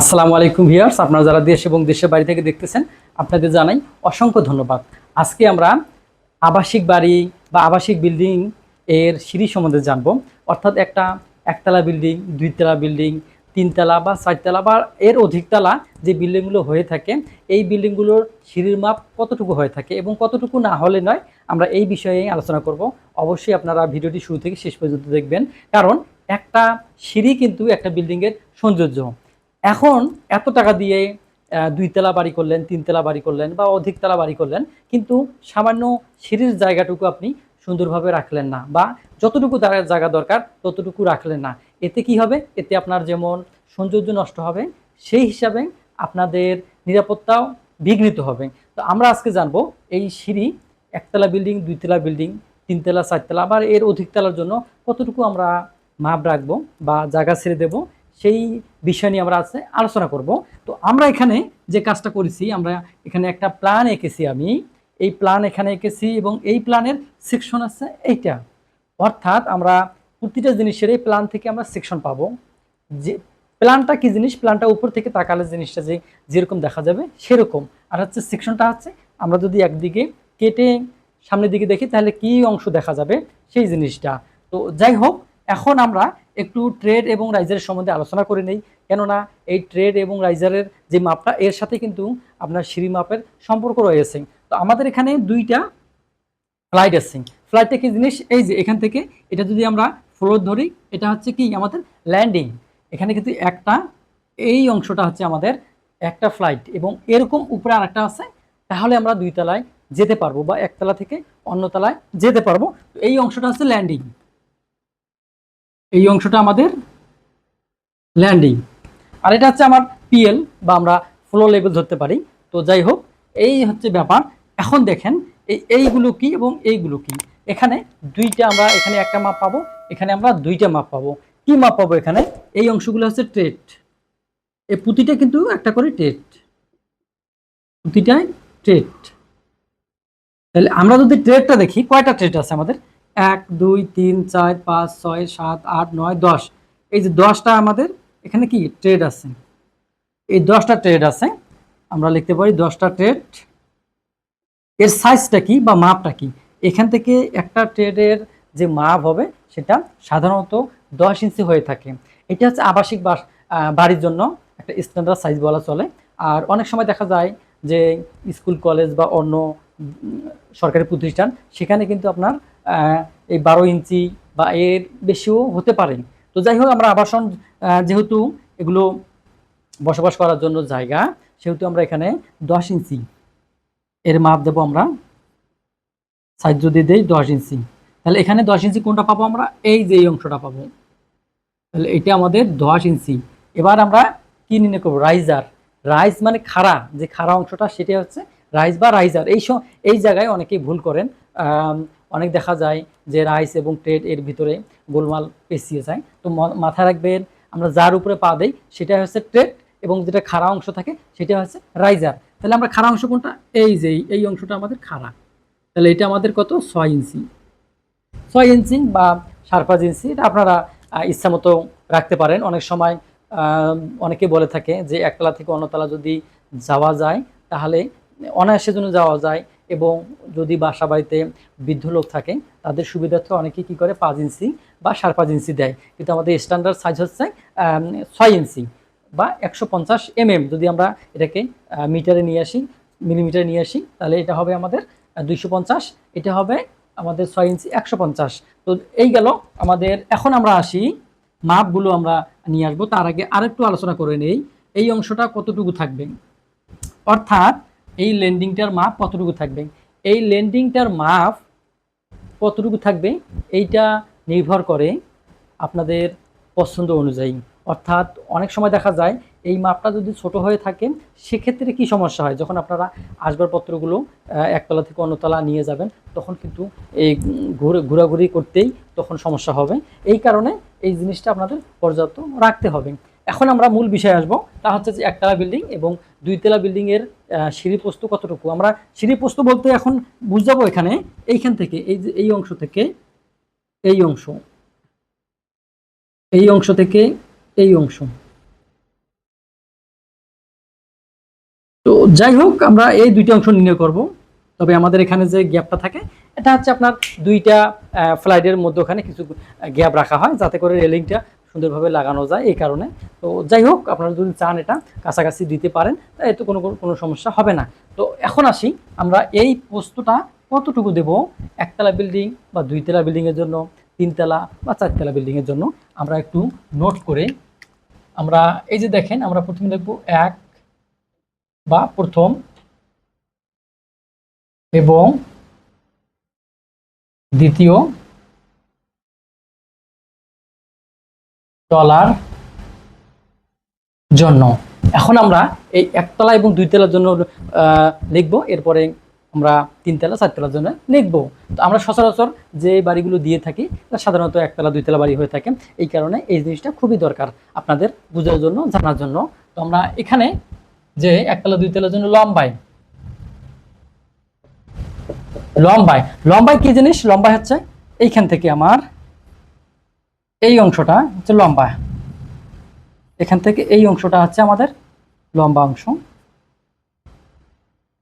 আসসালামু আলাইকুম ভিউয়ার্স, আপনারা যারা দেশ এবং দেশের বাড়ি থেকে দেখতেছেন, আপনাদের জানাই অসংখ্য ধন্যবাদ। আজকে আমরা আবাসিক বাড়ি বা আবাসিক বিল্ডিং এর সিঁড়ি সম্বন্ধে জানব। অর্থাৎ একটা একতলা বিল্ডিং, দুইতলা বিল্ডিং, তিনতলা বা চারতলা বা এর অধিকতলা যে বিল্ডিংগুলো হয়ে থাকে, এই বিল্ডিংগুলোর সিঁড়ির মাপ কতটুকু হয়ে থাকে এবং কতটুকু না হলে নয়, আমরা এই বিষয়ে আলোচনা করব। অবশ্যই আপনারা ভিডিওটি শুরু থেকে শেষ পর্যন্ত দেখবেন। কারণ একটা সিঁড়ি কিন্তু একটা বিল্ডিংয়ের সৌন্দর্য। এখন এত টাকা দিয়ে আহ, দুইতলা বাড়ি করলেন তিনতলা বাড়ি করলেন বা অধিকতলা বাড়ি করলেন কিন্তু সামান্য সিঁড়ির জায়গাটুকু আপনি সুন্দরভাবে রাখলেন না বা যতটুকু জায়গা দরকার ততটুকু রাখলেন না। এতে কি হবে? এতে আপনার যেমন সৌন্দর্য নষ্ট হবে সেই হিসাবে আপনাদের নিরাপত্তাও বিঘ্নিত হবে। তো আমরা আজকে জানব এই সিঁড়ি একতলা বিল্ডিং দুইতলা বিল্ডিং তিনতলা চারতলা আবার এর অধিকতলার জন্য কতটুকু আমরা মাপ রাখব বা জায়গা ছেড়ে দেবো সেই বিষয় নিয়ে আমরা আজকে আলোচনা করব। তো আমরা এখানে যে কাজটা করেছি, আমরা এখানে একটা প্ল্যান এঁকেছি আমি। এই প্ল্যান এখানে এঁকেছি এবং এই প্ল্যানের সেকশন আছে এইটা। অর্থাৎ আমরা প্রতিটা জিনিসের এই প্ল্যান থেকে আমরা সেকশন পাবো। যে প্ল্যানটা কি জিনিস? প্ল্যানটা উপর থেকে তাকালে জিনিসটা যে যেরকম দেখা যাবে সেরকম। আর হচ্ছে সেকশনটা হচ্ছে আমরা যদি একদিকে কেটে সামনের দিকে দেখি, তাহলে কি অংশ দেখা যাবে? সেই জিনিসটা। তো যাই হোক, এখন আমরা একটু ট্রেড এবং রাইজারের সম্বন্ধে আলোচনা করে নেই। কেননা এই ট্রেড এবং রাইজারের যে মাপটা, এর সাথে কিন্তু আপনার সিঁড়ি মাপের সম্পর্ক রয়েছে। তো আমাদের এখানে দুইটা ফ্লাইট আছে। ফ্লাইটটা কি জিনিস? এই যে এখান থেকে এটা যদি আমরা ফ্লোর ধরি, এটা হচ্ছে কি? আমাদের ল্যান্ডিং এখানে কিন্তু একটা, এই অংশটা হচ্ছে আমাদের একটা ফ্লাইট এবং এরকম উপরে আরেকটা আছে। তাহলে আমরা দুই তলায় যেতে পারব বা একতলা থেকে অন্য তলায় যেতে পারব। তো এই অংশটা হচ্ছে ল্যান্ডিং এই অংশটা আমাদের ল্যান্ডিং আর এটা হচ্ছে আমার পিএল বা আমরা ফ্লো লেভেল ধরতে পারি। তো যাই হোক, এই হচ্ছে ব্যাপার। এখন দেখেন, এই এইগুলো কি এবং এইগুলো কি? এখানে দুইটা আমরা, এখানে একটা মাপ পাবো, এখানে আমরা দুইটা মাপ পাবো। কি মাপ পাবো এখানে? এই অংশগুলো হচ্ছে ট্রেড এই প্রতিটা কিন্তু একটা করে ট্রেড প্রতিটাই ট্রেড তাহলে আমরা যদি ট্রেডটা দেখি, কয়টা ট্রেড আছে আমাদের? এক, দুই, তিন, চার, পাঁচ, ছয়, সাত, আট, নয়, দশ। এই যে দশটা আমাদের এখানে কি? ট্রেড আছে। এই দশটা ট্রেড আছে। আমরা লিখতে পারি দশটা ট্রেড এর সাইজটা কি বা মাপটা কি? এখান থেকে একটা ট্রেডের যে মাপ হবে, সেটা সাধারণত দশ ইঞ্চি হয়ে থাকে। এটা হচ্ছে আবাসিক বাস বাড়ির জন্য একটা স্ট্যান্ডার্ড সাইজ বলা চলে। আর অনেক সময় দেখা যায় যে স্কুল, কলেজ বা অন্য সরকারি প্রতিষ্ঠান, সেখানে কিন্তু আপনার এই বারো ইঞ্চি বা এর বেশিও হতে পারে। তো যাই হোক, আমরা আবাসন যেহেতু এগুলো বসবাস করার জন্য জায়গা, সেহেতু আমরা এখানে দশ ইঞ্চি এর মাপ দেবো আমরা। সাইজ যদি দেই দশ ইঞ্চি। তাহলে এখানে দশ ইঞ্চি কোনটা পাবো আমরা? এই যে এই অংশটা পাবো। তাহলে এটা আমাদের দশ ইঞ্চি। এবার আমরা কি নির্ণয় করব? রাইজার। রাইজ মানে খাড়া। যে খাড়া অংশটা, সেটা হচ্ছে রাইজ বা রাইজার। এই এই জায়গায় অনেকেই ভুল করেন। অনেক দেখা যায় যে রাইস এবং ট্রেড এর ভিতরে গোলমাল পেঁচিয়ে যায়। তো মাথায় রাখবেন, আমরা যার উপরে পা দেই সেটা হচ্ছে ট্রেড এবং যেটা খাড়া অংশ থাকে, সেটা হচ্ছে রাইজার। তাহলে আমরা খাড়া অংশ কোনটা? এই যে, এই- অংশটা আমাদের খাড়া। তাহলে এটা আমাদের কত? ছয় ইঞ্চি। ছয় ইঞ্চি বা সাড়ে পাঁচ ইঞ্চি, এটা আপনারা ইচ্ছা মতো রাখতে পারেন। অনেক সময় অনেকে বলে থাকে যে একতলা থেকে অন্যতলা যদি যাওয়া যায়, তাহলে অনায়াসের জন্য যাওয়া যায় এবং যদি বাসা বাড়িতে বৃদ্ধ লোক থাকে, তাদের সুবিধার্থে অনেকে কি করে? পাঁচ ইঞ্চি বা সাড়ে পাঁচ ইঞ্চি দেয়। কিন্তু আমাদের স্ট্যান্ডার্ড সাইজ হচ্ছে ছয় ইঞ্চি বা একশো পঞ্চাশ এমএম। যদি আমরা এটাকে মিটারে নিয়ে আসি, মিলিমিটারে নিয়ে আসি, তাহলে এটা হবে আমাদের দুইশো পঞ্চাশ। এটা হবে আমাদের ছয় ইঞ্চি একশো পঞ্চাশ। তো এই গেল আমাদের, এখন আমরা আসি, মাপগুলো আমরা নিয়ে আসব। তার আগে আরেকটু আলোচনা করে নেই। এই অংশটা কতটুকু থাকবে? অর্থাৎ এই ল্যান্ডিংটার মাপ কতটুকু থাকবে? এই ল্যান্ডিংটার মাপ কতটুকু থাকবে? এইটা নির্ভর করে আপনাদের পছন্দ অনুযায়ী। অর্থাৎ অনেক সময় দেখা যায়, এই মাপটা যদি ছোট হয়ে থাকে, সেক্ষেত্রে কি সমস্যা হয়? যখন আপনারা আসবাবপত্রগুলো একতলা থেকে অন্যতলা নিয়ে যাবেন, তখন কিন্তু এই ঘুরে, ঘোরাঘুরি করতেই তখন সমস্যা হবে। এই কারণে এই জিনিসটা আপনাদের পর্যাপ্ত রাখতে হবে। এখন আমরা মূল বিষয়ে আসব। তা হচ্ছে যে একতলা বিল্ডিং এবং দুইতলা বিল্ডিংয়ের সিঁড়ি পোস্ত কতটুকু? আমরা সিঁড়ি পোস্ত বলতে এখন বুঝাবো এখানে, এইখান থেকে, এই যে, এই অংশ থেকে এই অংশ এই অংশ থেকে এই অংশ। তো যাই হোক, আমরা এই দুইটা অংশ নির্ণয় করব। তবে আমাদের এখানে যে গ্যাপটা থাকে, এটা হচ্ছে আপনার দুইটা ফ্লাইটের মধ্যে ওখানে কিছু গ্যাপ রাখা হয়, যাতে করে রেলিংটা সুন্দরভাবে লাগানো যায় এই কারণে। তো যাই হোক, আপনারা যদি চান এটা কাছাকাছি দিতে পারেন, তা এতে কোনো কোনো সমস্যা হবে না। তো এখন আসি, আমরা এই পোস্তটা কতটুকু দেব? একতলা বিল্ডিং বা দুইতলা বিল্ডিংয়ের জন্য, তিনতলা বা চারতলা বিল্ডিংয়ের জন্য? আমরা একটু নোট করে, আমরা এই যে দেখেন, আমরা প্রথমে দেখব এক বা প্রথম এবং দ্বিতীয় তলার জন্য। এখন আমরা এই একতলা এবং দুইতলার জন্য লিখব। এরপরে আমরা তিনতলা, চারতলার জন্য লিখব। তো আমরা সচরাচর যে বাড়িগুলো দিয়ে থাকি সাধারণত একতলা, দুইতলা বাড়ি হয়ে থাকে। এই কারণে এই জিনিসটা খুবই দরকার আপনাদের বোঝার জন্য, জানার জন্য। তো আমরা এখানে যে একতলা, দুইতলার জন্য লম্বায় লম্বায়। লম্বায় কি জিনিস? লম্বায় হচ্ছে এইখান থেকে আমার এই অংশটা হচ্ছে লম্বা। এখান থেকে এই অংশটা হচ্ছে আমাদের লম্বা অংশ।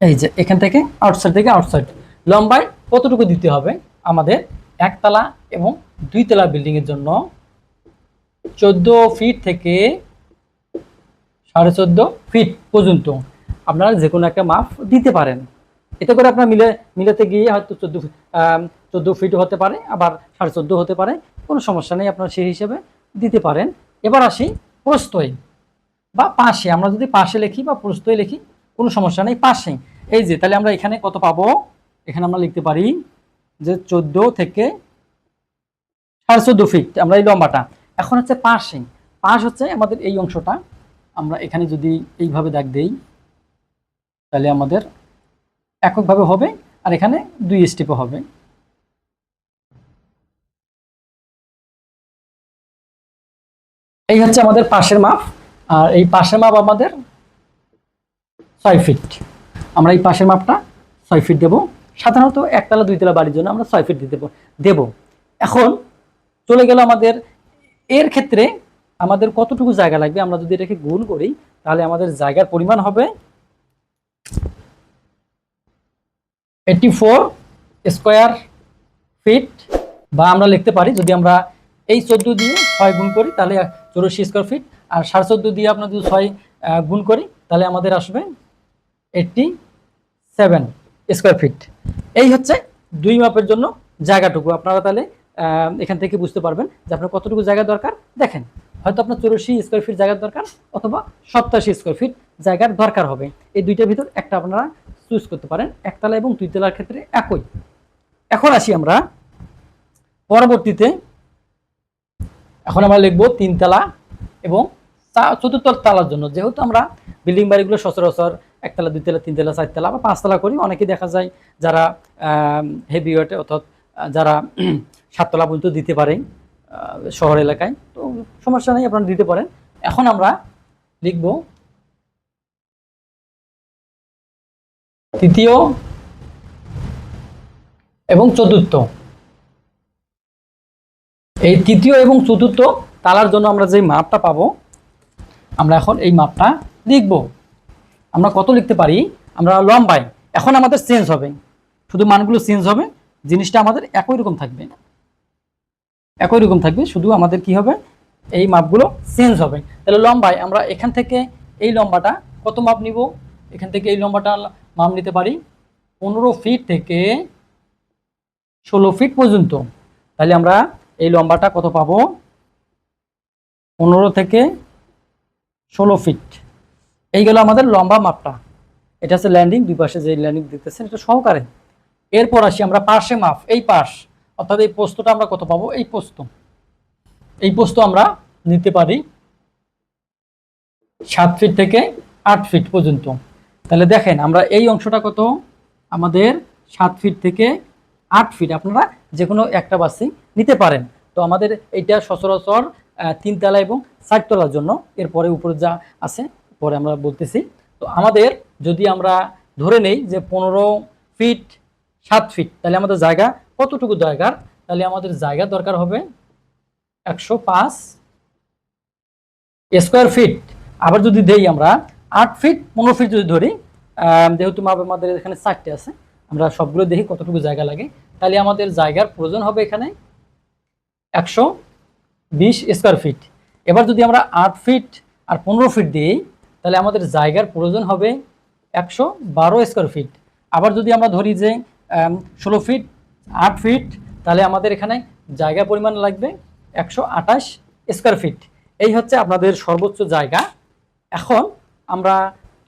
এই যে, এখান থেকে আউটসাইড থেকে আউটসাইড লম্বায় কতটুকু দিতে হবে? আমাদের একতলা এবং দুইতলা বিল্ডিং এর জন্য চোদ্দ ফিট থেকে সাড়ে চোদ্দ ফিট পর্যন্ত আপনারা যে কোনো একটা মাপ দিতে পারেন। এতে করে আপনার মিলে, মিলাতে গিয়ে হয়তো চোদ্দ চোদ্দ চোদ্দ ফিট হতে পারে, আবার সাড়ে চোদ্দ হতে পারে। কোনো সমস্যা নেই, আপনারা সেই হিসেবে দিতে পারেন। এবার আসি প্রস্তয় বা পাশে। আমরা যদি পাশে লিখি বা প্রস্তয় লিখি, কোনো সমস্যা নেই, পাশে। এই যে, তাহলে আমরা এখানে কত পাবো? এখানে আমরা লিখতে পারি যে চোদ্দ থেকে সাড়ে চোদ্দ ফিট আমরা এই লম্বাটা। এখন হচ্ছে পাশে। পাশ হচ্ছে আমাদের এই অংশটা। আমরা এখানে যদি এইভাবে দাগ দেই, তাহলে আমাদের এককভাবে হবে, আর এখানে দুই স্টেপে হবে। এই হচ্ছে আমাদের পাশের মাপ, আর এই পাশের মাপ আমাদের ছয় ফিট আমরা এই পাশের মাপটা ছয় ফিট দেবো। সাধারণত একতলা, দুইতলা বাড়ির জন্য আমরা ছয় ফিট দিতে দেব এখন চলে গেল আমাদের এর ক্ষেত্রে আমাদের কতটুকু জায়গা লাগবে? আমরা যদি এটাকে গুণ করি, তাহলে আমাদের জায়গার পরিমাণ হবে এইটি ফোর স্কোয়ার ফিট বা আমরা লিখতে পারি, যদি আমরা এই চোদ্দ দিয়ে ছয় গুণ করি, তাহলে চৌরাশি স্কোয়ার ফিট আর সাড়ে চোদ্দ দিয়ে আপনার যদি ছয় গুণ করি, তাহলে আমাদের আসবে এইটটি সেভেন স্কোয়ার ফিট এই হচ্ছে দুই মাপের জন্য জায়গাটুকু। আপনারা তাহলে এখান থেকে বুঝতে পারবেন যে আপনার কতটুকু জায়গা দরকার। দেখেন, হয়তো আপনার চৌরাশি স্কোয়ার ফিট জায়গার দরকার অথবা সপ্তাশি স্কোয়ার ফিট জায়গার দরকার হবে। এই দুইটার ভিতর একটা আপনারা চুজ করতে পারেন, একতলা এবং দুইতলার ক্ষেত্রে একই। এখন আসি আমরা পরবর্তীতে এখন আমরা লিখব তিনতলা এবং চতুর্থ তালার জন্য। যেহেতু আমরা বিল্ডিং বাড়িগুলো সচরাচর একতলা দুইতলা তিনতলা চারতলা বা পাঁচতলা করি অনেকে দেখা যায় যারা হেভি ওয়েটে অর্থাৎ যারা সাততলা পর্যন্ত দিতে পারে শহর এলাকায়। তো সমস্যা নেই, আপনারা দিতে পারেন। এখন আমরা লিখব তৃতীয় এবং চতুর্থ। এই তৃতীয় এবং চতুর্থ তালার জন্য আমরা যে মাপটা পাবো, আমরা এখন এই মাপটা লিখব। আমরা কত লিখতে পারি? আমরা লম্বাই এখন আমাদের চেঞ্জ হবে। শুধু মানগুলো চেঞ্জ হবে, জিনিসটা আমাদের একই রকম থাকবে। একই রকম থাকবে, শুধু আমাদের কি হবে? এই মাপগুলো চেঞ্জ হবে। তাহলে লম্বায় আমরা এখান থেকে এই লম্বাটা কত মাপ নিব? এখান থেকে এই লম্বাটা মাপ নিতে পারি পনেরো ফিট থেকে ষোলো ফিট পর্যন্ত। তাহলে আমরা এই লম্বাটা কত পাবো? পনেরো থেকে ষোলো ফিট এই গেল আমাদের লম্বা মাপটা। এটা হচ্ছে ল্যান্ডিং দুই পাশে যে ল্যান্ডিং দেখতেছেন, এটা সহকারে। এরপর আসি আমরা পাশে মাপ, এই পাশ অর্থাৎ এই পোস্তটা আমরা কত পাবো? এই পোস্ত। এই পোস্ত আমরা নিতে পারি সাত ফিট থেকে আট ফিট পর্যন্ত। তাহলে দেখেন, আমরা এই অংশটা কত? আমাদের সাত ফিট থেকে আট ফিট আপনারা যে কোনো একটা বাসই নিতে পারেন। তো আমাদের এইটা সচরাচর তিনতলা এবং চারতলার জন্য। এরপরে উপরে যা আছে, পরে আমরা বলতেছি। তো আমাদের যদি আমরা ধরে নেই যে পনেরো ফিট, সাত ফিট, তাহলে আমাদের জায়গা কতটুকু দরকার? তাহলে আমাদের জায়গা দরকার হবে একশো পাঁচ স্কোয়ার ফিট। আবার যদি দেই আমরা আট ফিট, পনেরো ফিট যদি ধরি যেহেতু আমাদের এখানে চারটে আছে, আমরা সবগুলো দেখি কতটুকু জায়গা লাগে। তাহলে আমাদের জায়গার প্রয়োজন হবে এখানে একশো বিশ স্কোয়ার ফিট এবার যদি আমরা আট ফিট আর পনেরো ফিট দিই, তাহলে আমাদের জায়গার প্রয়োজন হবে একশো বারো স্কোয়ার ফিট আবার যদি আমরা ধরি যে ষোলো ফিট আট ফিট তাহলে আমাদের এখানে জায়গা পরিমাণ লাগবে একশো আঠাশ স্কোয়ার ফিট এই হচ্ছে আপনাদের সর্বোচ্চ জায়গা। এখন আমরা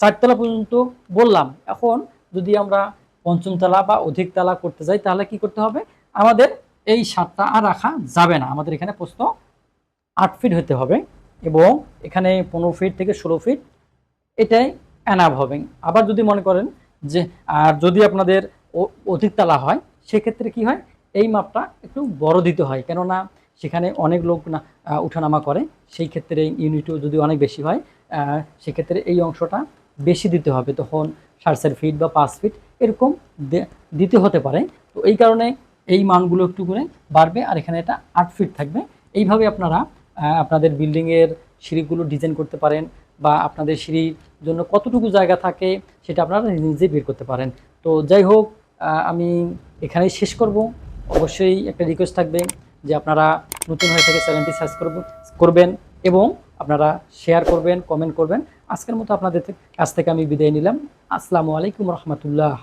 চারতলা পর্যন্ত বললাম। এখন যদি আমরা পঞ্চমতলা বা অধিক তলা করতে যাই, তাহলে কি করতে হবে? আমাদের এই সাতটা আর রাখা যাবে না। আমাদের এখানে প্রস্ত আট ফিট হতে হবে এবং এখানে পনেরো ফিট থেকে ষোলো ফিট এটাই অ্যানাভ হবে। আবার যদি মনে করেন যে, আর যদি আপনাদের অধিক তালা হয়, সেক্ষেত্রে কি হয়? এই মাপটা একটু বড় দিতে হয়। কেননা সেখানে অনেক লোক না উঠানামা করে। সেই ক্ষেত্রে ইউনিটও যদি অনেক বেশি হয় সেক্ষেত্রে এই অংশটা বেশি দিতে হবে। তখন সাড়ে চার ফিট বা পাঁচ ফিট এরকম দিতে হতে পারে। তো এই কারণে এই মানগুলো একটু করে বাড়বে আর এখানে এটা আট ফিট থাকবে। এইভাবে আপনারা আপনাদের বিল্ডিংয়ের সিঁড়িগুলো ডিজাইন করতে পারেন বা আপনাদের সিঁড়ির জন্য কতটুকু জায়গা থাকে সেটা আপনারা নিজে বের করতে পারেন। তো যাই হোক আমি এখানেই শেষ করব। অবশ্যই একটা রিকোয়েস্ট থাকবে যে আপনারা নতুন হয়ে থেকে চ্যানেলটি সার্চ করব করবেন এবং আপনারা শেয়ার করবেন কমেন্ট করবেন। আজকের মতো আপনাদের কাছ থেকে আমি বিদায় নিলাম। আসসালামু আলাইকুম রহমতুল্লাহ।